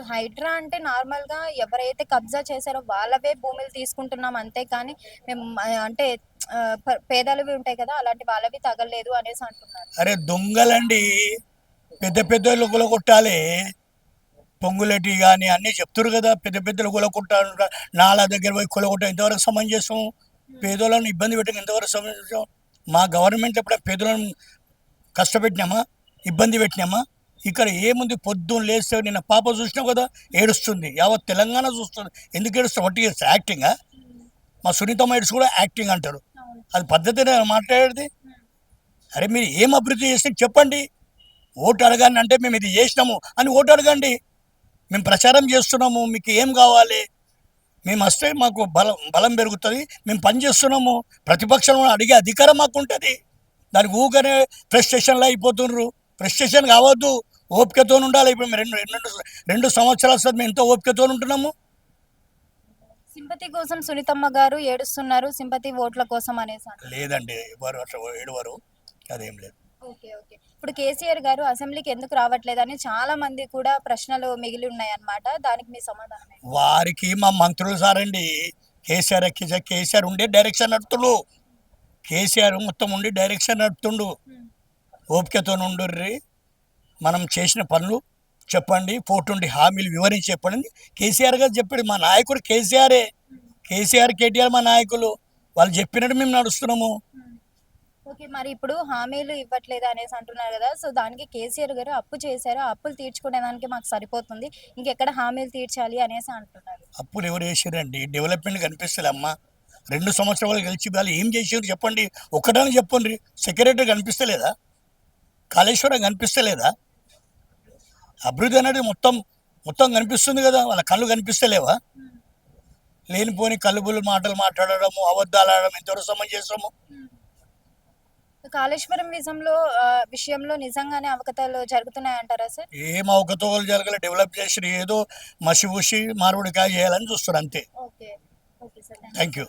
ఇప్పుడు హైడ్రా అంటే నార్మల్గా ఎవరైతే కబ్జా చేశారో వాళ్ళవే భూములు తీసుకుంటున్నాం అంతే కానీ మేము అంటే పేదలవి ఉంటాయి కదా అలాంటి వాళ్ళవి తగలేదు అనేసి అంటున్నారు. అరే దొంగలండి. పెద్ద పెద్దలు కొట్టాలి. పొంగులటి కానీ అన్నీ చెప్తారు కదా పెద్ద పెద్దలు కొలగొట్టారు నాలా దగ్గర పోయి కొలగొట్ట ఎంతవరకు సమంజసం పేదోళ్ళని ఇబ్బంది పెట్టక ఎంతవరకు సమంజసం మా గవర్నమెంట్ ఎప్పుడైనా పేదలను కష్టపెట్టినామా? ఇబ్బంది పెట్టినామా? ఇక్కడ ఏముంది పొద్దున్న లేస్తే నిన్న పాప చూసినావు కదా ఏడుస్తుంది. యావత్ తెలంగాణ చూస్తుంది. ఎందుకు ఏడుస్తుంది? వట్టి యాక్టింగా మా సునీతమ్మ ఏడుసు కూడా యాక్టింగ్ అంటారు. అది పద్ధతినే మాట్లాడేది. అరే మీరు ఏం అభివృద్ధి చేస్తే చెప్పండి. ఓటు అడగండి అంటే మేము ఇది చేసినాము అని ఓటు అడగండి. మేము ప్రచారం చేస్తున్నాము మీకు ఏం కావాలి? మేము వస్తే మాకు బలం బలం పెరుగుతుంది. మేము పని చేస్తున్నాము. ప్రతిపక్షంలో అడిగే అధికారం మాకు ఉంటుంది దానికి ఊకనే ఫ్రస్ట్రేషన్లో అయిపోతున్నారు ఫ్రస్ట్రేషన్ కావద్దు. ఓపికతో ఉండాలి. ఇప్పుడు రెండు రెండు రెండు సంవత్సరాల సార్ మేము ఎంతో ఓపికతో ఉంటున్నాము. సింపతి కోసం సునీతమ్మ గారు ఏడుస్తున్నారు. సింపతి ఓట్ల కోసం అనేసి. లేదండి ఎవరు అట్లా ఏడువారు. అదేం లేదు. Okay okay. ఇప్పుడు కేసీఆర్ గారు అసెంబ్లీకి ఎందుకు రావట్లేదని చాలా మంది కూడా ప్రశ్నలు మిగిలి ఉన్నాయి అన్నమాట దానికి మీ సమాధానం? వారికి మా మంత్రులు సారండి కేసీఆర్ కేసీఆర్ ఉండే డైరెక్షన్ నడుపుతుండు. కేసీఆర్ మొత్తం ఉండి డైరెక్షన్ నడుపుతుండు. ఓపికతో ఉండుర్రి. మనం చేసిన పనులు చెప్పండి పోటుండి హామీలు వివరించి చెప్పండి కేసీఆర్ గారు చెప్పాడు మా నాయకుడు కేసీఆరే. కేసీఆర్ కేటీఆర్ మా నాయకులు. వాళ్ళు చెప్పినట్టు మేము నడుస్తున్నాము. ఓకే మరి ఇప్పుడు హామీలు ఇవ్వట్లేదు అనేసి అంటున్నారు కదా. సో దానికి కేసీఆర్ గారు అప్పు చేశారు. అప్పులు తీర్చుకునేదానికి మాకు సరిపోతుంది. ఇంకెక్కడ హామీలు తీర్చాలి అనేసి అంటున్నారు. అప్పులు ఎవరు చేసారండి డెవలప్మెంట్ కనిపిస్తుంది అమ్మా. రెండు సంవత్సరాలు గెలిచి వాళ్ళు ఏం చేసారు చెప్పండి. ఒక్కడని చెప్పండి. సెక్రటరీ కనిపిస్తలేదా? కాళేశ్వరం కనిపిస్తలేదా? అభివృద్ధి అనేది మొత్తం మొత్తం కనిపిస్తుంది కదా. వాళ్ళ కళ్ళు కనిపిస్తలేవా? లేనిపోని కలుబులు మాటలు మాట్లాడడము అబద్ధాలు ఆడడం ఎంతవరకు సమయం చేస్తాము కాళేశ్వరం ఆ, విషయంలో నిజంగానే అవకతలు జరుగుతున్నాయంటారా సార్? ఏం అవకతవకలు జరగలే. డెవలప్ చేసి ఏదో మసి పూసి మారుడికాయ చేయాలని చూస్తారు అంతే. Okay. Okay sir. Thank you.